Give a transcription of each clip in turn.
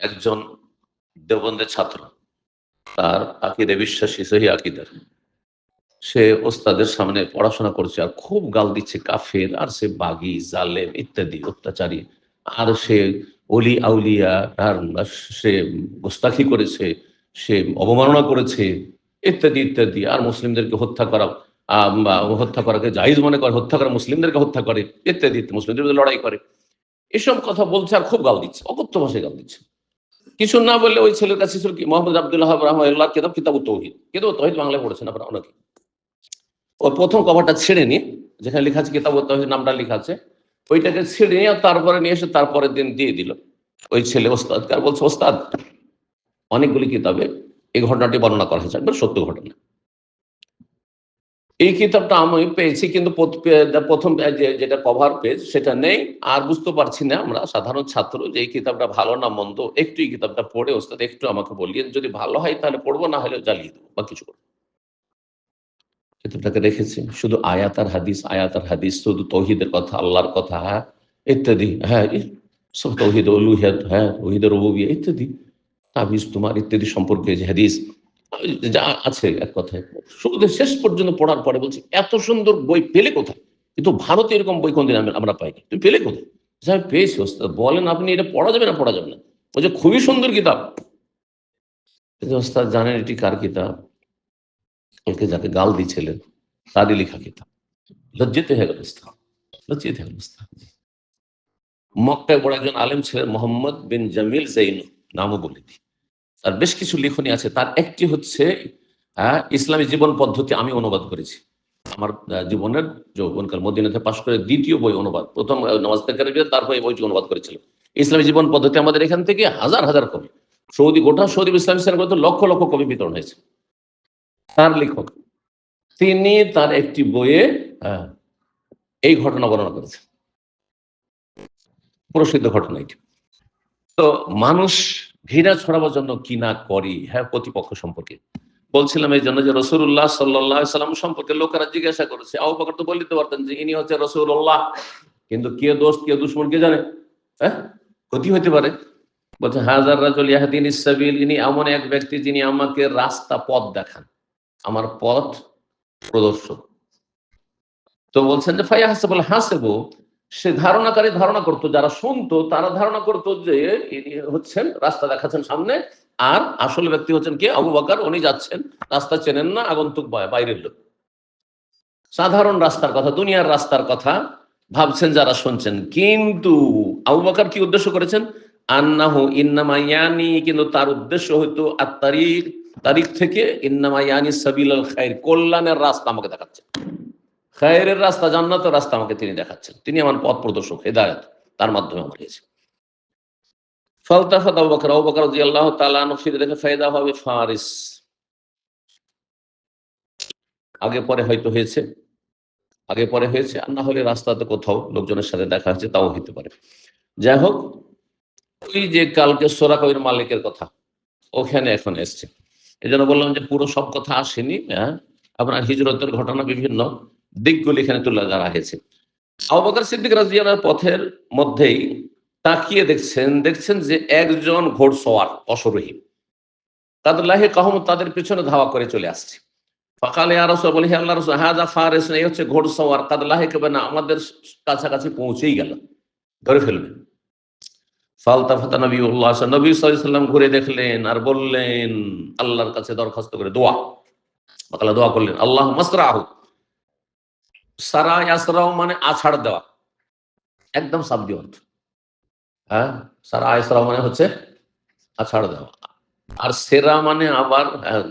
একজন দেবন্দের ছাত্র। তার আকিদে বিশ্বাসী সহি আকিদার। সে ওস্তাদের সামনে পড়াশোনা করছে আর খুব গাল দিচ্ছে কাফের আর সে বাগি জালেম ইত্যাদি অত্যাচারী। আর সে অলি আউলিয়া সে গোস্তাখি করেছে সে অবমাননা করেছে ইত্যাদি ইত্যাদি। আর মুসলিমদেরকে হত্যা করা হত্যা করাকে জাহিজ মনে করে হত্যা করা মুসলিমদেরকে হত্যা করে ইত্যাদি ইত্যাদি, মুসলিমদের লড়াই করে। এসব কথা বলছে আর খুব গাল দিচ্ছে অকথ্য ভাষায় গাল দিচ্ছে। কিছু না বললে ওই ছেলের কাছে ছিল কি? মোহাম্মদ আবদুল্লাহ রহমাল্লাহ কেতাব? কিতাব তৌহিদ। কিতাব তহিদ বাংলায় পড়েছেন আপনারা অনেকে। ওর প্রথম কভারটা ছেড়ে নিয়ে, যেখানে লেখা আছে কিতাব তহিদ, নামটা লেখা আছে, ওইটাকে ছেড়ে নিয়ে তারপরে নিয়ে এসে তারপরের দিন দিয়ে দিল। ওই ছেলে ওস্তাদ কার বলছে, ওস্তাদ, অনেকগুলি কিতাবে এই ঘটনাটি বর্ণনা করা হয়েছে। একবার সত্য ঘটনা। এই কিতাবটা আমি পেয়েছি, কিন্তু প্রথম যেটা কভার পেজ সেটা নেই। আর বুঝতে পারছি না আমরা সাধারণ ছাত্র যে, এই কিতাবটা ভালো না মন্দ, একটু এই কিতাবটা পড়ে ওস্তাদ একটু আমাকে বলিয়েন। যদি ভালো হয় তাহলে পড়ব, না হলে জ্বালিয়ে দেবো বা কিছু করব। কিতাবটাকে রেখেছি। শুধু আয়াত আর হাদিস, আয়াত আর হাদিস, শুধু তৌহিদের কথা, আল্লাহর কথা হ্যাঁ ইত্যাদি হ্যাঁ সব তৌহিদ হ্যাঁ রবুবিয়া ইত্যাদি, তাবিজ তোমার ইত্যাদি সম্পর্কে যে হাদিস যা আছে এক কথায়। শেষ পর্যন্ত পড়ার পরে বলছি, এত সুন্দর বই পেলে কোথায়? কিন্তু ভারতে এরকম বই কোনদিন আমি- আমরা পাইনি। তুমি পেলে কোথায়? আমি পেয়েছি ওস্তাদ, বলেন আপনি এটা পড়া যাবে না, পড়া যাবে না? বলছে খুবই সুন্দর কিতাব। ওস্তাদ, জানেন এটি কার কিতাব? কালকে যাকে গাল দিয়েছিলেন তারই লেখা কিতাব। লজ্জিত হয়ে গেল ওস্তাদ, লজ্জিত হয়ে গেল ওস্তাদ। মক্কায় বড় একজন আলেম ছিলেন মোহাম্মদ বিন জামিল জৈন নামও বলে দিই তার বেশ কিছু লিখনী আছে। তার একটি হচ্ছে ইসলামী জীবন পদ্ধতি আমি অনুবাদ করেছি। আমার জীবনের যৌবনকাল মদিনাতে পাশ করে দ্বিতীয় বই অনুবাদ, প্রথম তেকারি তারপর এই বইটি অনুবাদ করেছিল ইসলামী জীবন পদ্ধতি আমাদের এখান থেকে হাজার হাজার কবি সৌদি, গোটা সৌদি ইসলামী সেনাগুলোতে লক্ষ লক্ষ কবি বিতরণ হয়েছে। তার লেখক, তিনি তার একটি বইয়ে এই ঘটনা বর্ণনা করেছেন। প্রসিদ্ধ ঘটনা এটি। তো মানুষ ঘৃণা ছড়াবার জন্য কি না করি? হ্যাঁ প্রতিপক্ষ সম্পর্কে। বলছিলাম এই জন্য যে রসুল্লাহ সাল্লাহ সাল্লাম সম্পর্কে লোকেরা জিজ্ঞাসা করেছে। আবু তো বলে দিতে পারতেন যে ইনি হচ্ছে রসুল্লাহ কিন্তু কে দোষ, কে দুশ্মন কে জানে? হ্যাঁ ক্ষতি হতে পারে। বলছে, হাজার রাজল ইয়াহদিন ইসাবিল ইনি এমন এক ব্যক্তি যিনি আমাকে রাস্তা পথ দেখান। আমার পথ প্রদর্শক। তো বলছেন যে, ফাইয়া হাসেবল হাসেবো সে ধারণাকারী ধারণা করতো, যারা শুনতো তারা ধারণা করতো যে ইনি হচ্ছেন, রাস্তা দেখাচ্ছেন সামনে, আর আসল ব্যক্তি হচ্ছেন কে? আবু বাকার, উনি যাচ্ছেন, রাস্তা চেনেন না, আগন্তুক বা- বাইরের লোক। সাধারণ রাস্তার কথা, দুনিয়ার রাস্তার কথা ভাবছেন যারা শুনছেন। কিন্তু আবু বাকার কি উদ্দেশ্য করেছেন? আন্নাহু ইন্নামায়ানি কিন্তু তার উদ্দেশ্য হয়তো আর তারিখ তারিখ থেকে ইন্নামায়ানি সাবিল খায়ের কল্যাণের রাস্তা আমাকে দেখাচ্ছেন খায়ের রাস্তা, জান্নাতের রাস্তা আমাকে তিনি দেখাচ্ছেন। তিনি আমার পথ প্রদর্শক, হেদায়ত, তার মাধ্যমে আমার হয়েছে আবু বকর আবু বকর ফায়দা হবে ফারিস। আগে পরে হয়তো হয়েছে, আগে পরে হয়েছে, আর না হলে রাস্তাতে কোথাও লোকজনের সাথে দেখা হচ্ছে তাও হতে পারে। যাই হোক, ওই যে কালকে সোরা কবির মালিকের কথা, ওখানে এখন এসছে। জন্য বললাম যে পুরো সব কথা আসেনি হ্যাঁ? আপনার হিজরতের ঘটনা বিভিন্ন। দিকগুলি এখানে তুলে ধরা হয়েছে। আবু বকর সিদ্দিক রাজিয়ালের পথের মধ্যেই তাকিয়ে দেখছেন দেখছেন যে একজন ঘোড়সওয়ার, অশরোহী। তাদের লাহে কাহম তাদের পিছনে ধাওয়া করে চলে আসছে। সকালে আর বলি আল্লাহ রসুল হাজা ফারেস, এই হচ্ছে ঘোড়সওয়ার। তাদের লাহে কেবে না, আমাদের কাছাকাছি পৌঁছেই গেল। ধরে ফেলবে। ফালতাফাতা নবী উল্লাহ নবী সাল্লাম ঘুরে দেখলেন আর বললেন, আল্লাহর কাছে দরখাস্ত করে দোয়া। বাকালা দোয়া করলেন আল্লাহ মাসরাহু সারা ইয়াসরাও মানে আছাড় দেওয়া। একদম শাব্দি অর্থ হ্যাঁ? সারা আয়সরা মানে হচ্ছে আছাড় দেওয়া। আর সেরা মানে আবার হ্যাঁ,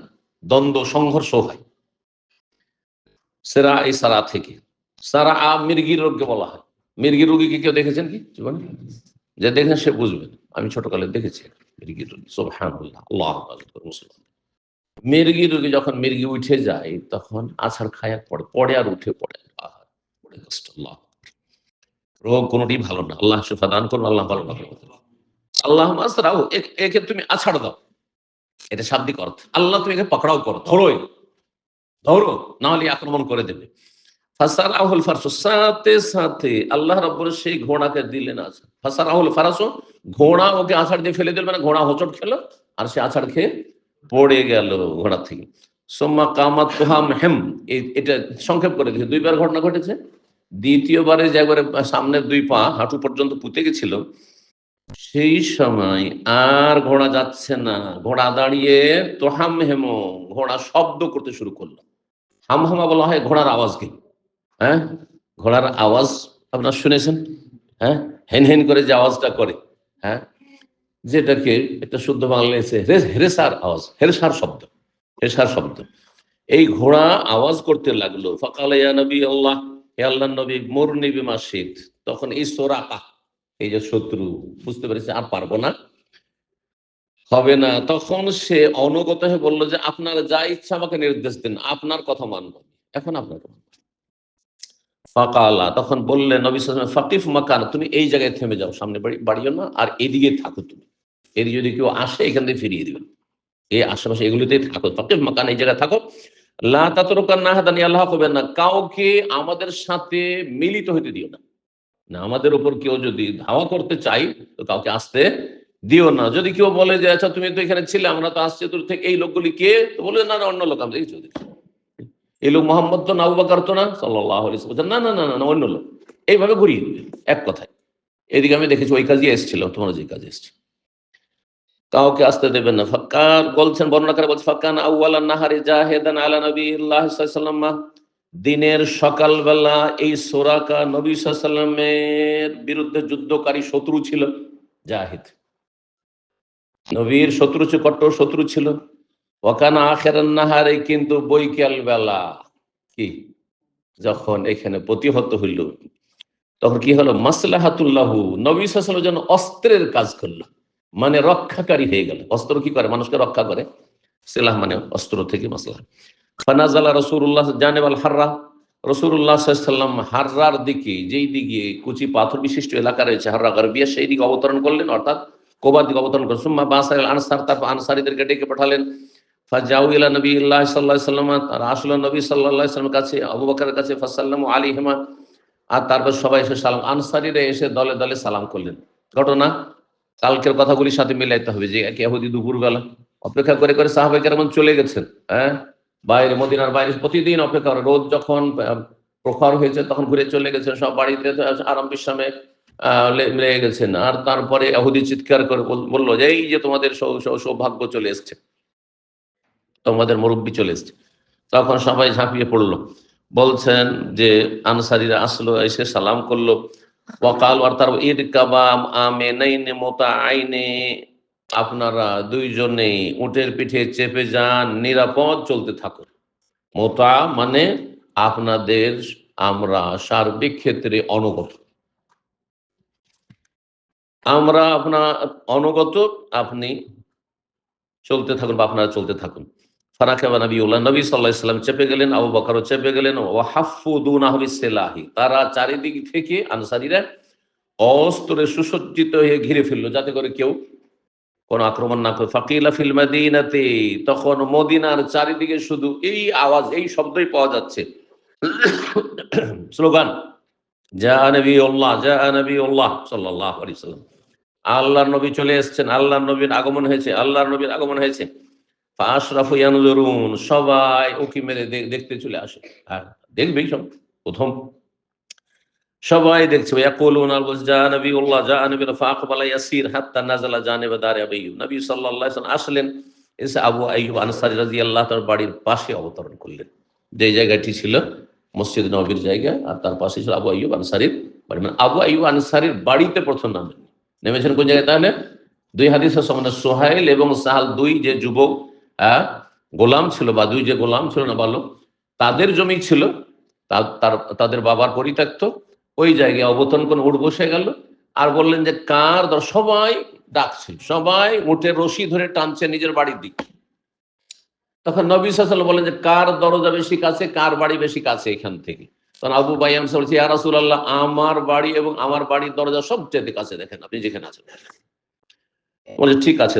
দ্বন্দ্ব সংঘর্ষ হয়। সেরা এই সারা থেকে। সারা আ মির্গির রোগকে বলা হয়। মির্গির রোগীকে কেউ দেখেছেন কি? জীবনে? যে দেখেন সে বুঝবেন আমি ছোটকালে দেখেছি। মির্গির রোগী। সোহানুল্লাহ আল্লাহ মুসলমান। মির্গি রোগী যখন মির্গি উঠে যায়, তখন আছাড় খায়া পড়ে পড়ে আর উঠে পড়ে কষ্ট রোগ কোনোটি ভালো না। আল্লাহ সুফা দান করুন, আল্লাহ ভালো না আল্লাহ মাসরাও একে তুমি আছাড় দাও। এটা শাব্দিক অর্থ। আল্লাহ তুমি একে পাকড়াও করো ধরো ধরো না হলে আক্রমণ করে দেবে। ফাসার আহুল ফারসু, সাথে সাথে আল্লাহ রব্বর সেই ঘোড়াকে দিলেন আছাড়। ফাসার আহুল ফারাসু, ঘোড়া ওকে আছাড় দিয়ে ফেলে দিল মানে ঘোড়া হোচট খেলো, আর সে আছাড় খেয়ে পড়ে গেল ঘোড়া থেকে। সোম্মা কামাত তোহাম হেম এটা সংক্ষেপ করে দিয়েছে দুইবার ঘটনা ঘটেছে। দ্বিতীয়বারে যে একবারে সামনের দুই পা হাঁটু পর্যন্ত পুঁতে গেছিল, সেই সময় আর ঘোড়া যাচ্ছে না। ঘোড়া দাঁড়িয়ে তোহাম হেম ঘোড়া শব্দ করতে শুরু করল। হামহামা বলা হয় ঘোড়ার আওয়াজ আওয়াজকে হ্যাঁ? ঘোড়ার আওয়াজ আপনার শুনেছেন? হ্যাঁ? হেন হেন করে যে আওয়াজটা করে। হ্যাঁ? যেটাকে একটা শুদ্ধ বাংলা এসে হেরেসার আওয়াজ, হেরেসার শব্দ হেরেসার শব্দ। এই ঘোড়া আওয়াজ করতে লাগল, ফকালে নবী আল্লাহ, হে আল্লাহ নবী মোর নিবি মাসিদ তখন এই সোরাকা, এই যে শত্রু, বুঝতে পেরেছে, আর পারব না। হবে না। তখন সে অনুগত হয়ে বলল যে, আপনার যা ইচ্ছা আমাকে নির্দেশ দিন, আপনার কথা মানবো। এখন আপনার। ফাকালা, তখন বললেন নবী ফাকিফ মাকান, তুমি এই জায়গায় থেমে যাও, সামনে বাড়ি, বাড়িও না, আর এদিকে থাকো তুমি। এদিকে যদি কেউ আসে, এখান থেকে ফিরিয়ে দিবেন। এই আশেপাশে এগুলিতেই থাকো ফাকিফ মাকান, এই জায়গায় থাকো লা তাতরুকান না হাদানি আল্লাহ করবেন না, কাউকে আমাদের সাথে মিলিত হতে দিও না। না আমাদের উপর কেউ যদি ধাওয়া করতে চাই, তো কাউকে আসতে দিও না। যদি কেউ বলে যে আচ্ছা তুমি তো এখানে ছিলে, আমরা তো আসছি তোর থেকে, এই লোকগুলি কে? তো বলে, না না, অন্য লোক, আমরা দেখছি ওদের। এই লোক মোহাম্মদ তো না, আবু বকর না সাল্লাহ না না না না অন্য লোক। এইভাবে ঘুরিয়ে দিবে এক কথায়। এদিকে আমি দেখেছি ওই কাজে এসেছিল তোমার যে কাজে এসছে কাউকে আসতে দেবেন না। ফাক্কার বলছেন, বর্ণনাকারী বলছে ফাক্কান আউয়ালা নাহারি জাহেদান আলা নবী সাল্লাম দিনের সকালবেলা এই সোরাকা নবী সাল্লামের বিরুদ্ধে যুদ্ধকারী শত্রু ছিল জাহিদ। নবীর শত্রু ছিল কট্টর শত্রু ছিল। ওখানে আখেরান নাহারে, কিন্তু বৈকাল বেলা কি? যখন এখানে প্রতিহত হইল, তখন কি হলো? মাসলাহাতুল্লাহু, নবী সাল্লাম যেন অস্ত্রের কাজ করল। মানে রক্ষাকারী হয়ে গেল। অস্ত্র কি করে? মানুষকে রক্ষা করে। সেলাহ মানে অস্ত্র থেকে মাসলাহ ফানাজালা রসুল্লাহ জানেবাল হাররা। সাল্লাম দিকে, যেই দিকে কুচি পাথর বিশিষ্ট এলাকা রয়েছে, হাররা গরবিয়া, সেই দিকে অবতরণ করলেন, অর্থাৎ কোবার দিকে অবতরণ করলেন। সুম্মা বাসার আনসার, তারপর আনসারিদেরকে ডেকে পাঠালেন। ফাজাউ ইলা নবী সাল্লাহ সাল্লাম তারা আসলো নবী সাল্লাহ সাল্লামের কাছে, আবু বকরের কাছে, ফাসাল্লাম আলী হেমা আর তারপর সবাই এসে সালাম। আনসারিরা এসে দলে দলে সালাম করলেন। ঘটনা কালকের কথাগুলির সাথে মিলাইতে হবে যে ইহুদি দুপুরবেলা অপেক্ষা করে করে সাহাবে কেমন চলে গেছেন হ্যাঁ? বাইরে মদিনার বাইরে প্রতিদিন অপেক্ষা করে। রোদ যখন প্রখর হয়েছে তখন ঘুরে চলে গেছেন সব বাড়িতে আরাম বিশ্রামে আহ, লে- লেগে গেছেন। আর তারপরে এহুদি চিৎকার করে বল- বলল যে এই যে তোমাদের সৌভাগ্য চলে এসছে। তোমাদের মুরব্বী চলে এসছে। তখন সবাই ঝাঁপিয়ে পড়ল। বলছেন যে আনসারিরা আসলো এসে সালাম করল। ওয়াকাল তার ঈদ কাবাম আমে নাইনে মোতা আপনারা দুইজনেই উটের পিঠে চেপে যান, নিরাপদ চলতে থাকুন। মোতা মানে আপনাদের আমরা সার্বিক ক্ষেত্রে অনুগত। আমরা আপনার অনুগত, আপনি চলতে থাকুন বা আপনারা চলতে থাকুন। ফারাকাবা নবী উল্লাহ নবী সাল্লাহ ইসলাম চেপে গেলেন, আবু বকরও চেপে গেলেন ও হাফুদুন আহবি সেলাহি, তারা চারিদিক থেকে আনসারীরা অস্ত্রে সুসজ্জিত হয়ে ঘিরে ফেলল, যাতে করে কেউ কোন আক্রমণ না করে। ফাকিলা ফিল মাদিনাতে, তখন মদিনার চারিদিকে শুধু এই আওয়াজ, এই শব্দই পাওয়া যাচ্ছে। স্লোগান, যা নবী উল্লাহ যা নবী উল্লাহ সাল্লাহ আলি সাল্লাম। আল্লাহর নবী চলে এসেছেন, আল্লাহর নবীর আগমন হয়েছে, আল্লাহর নবীর আগমন হয়েছে। আশরাফ সবাই উকি মেরে দেখতে চলে আসে। আর দেখবেই সব? প্রথম। সবাই দেখছে ইয়াকুলুন আল যা নবী উল্লাহ যা নবী ফাকবালা ইয়াসির, হাত্তা নাজালা জানিবা দারে আবাইয়ু নবী সাল্লাল্লাহু আসলেন, এসে আবু আইয়ুব আনসারী রাদিয়াল্লাহু তার বাড়ির পাশে অবতরণ করলেন। যে জায়গাটি ছিল মসজিদ নবীর জায়গা, আর তার পাশে ছিল আবু আইয়ুব আনসারীর বাড়ি। মানে আবু আইয়ুব আনসারীর বাড়িতে প্রথম নামেন। নেমেছেন কোন জায়গায় তাহলে? দুই হাদিসের সমানে সোহাইল এবং সাহাল দুই যে যুবক গোলাম ছিল বা দুই যে গোলাম ছিল না ভালো তাদের জমি ছিল তাদের বাবার পরিত্যক্ত, ওই জায়গায় অবতরণ করে উঠ বসে গেল, আর বললেন যে, কার সবাই ডাকছিল সবাই উঠে রশি ধরে টানছে নিজের বাড়ির দিকে। তখন নবী সাল্লাম বলেন যে, কার দরজা বেশি কাছে, কার বাড়ি বেশি কাছে এখান থেকে? তখন আবু বাইয়াম বলছে, ইয়া রাসূলুল্লাহ, আমার বাড়ি এবং আমার বাড়ির দরজা সবচেয়ে কাছে দেখেন, আপনি যেখানে আছেন। বলে, ঠিক আছে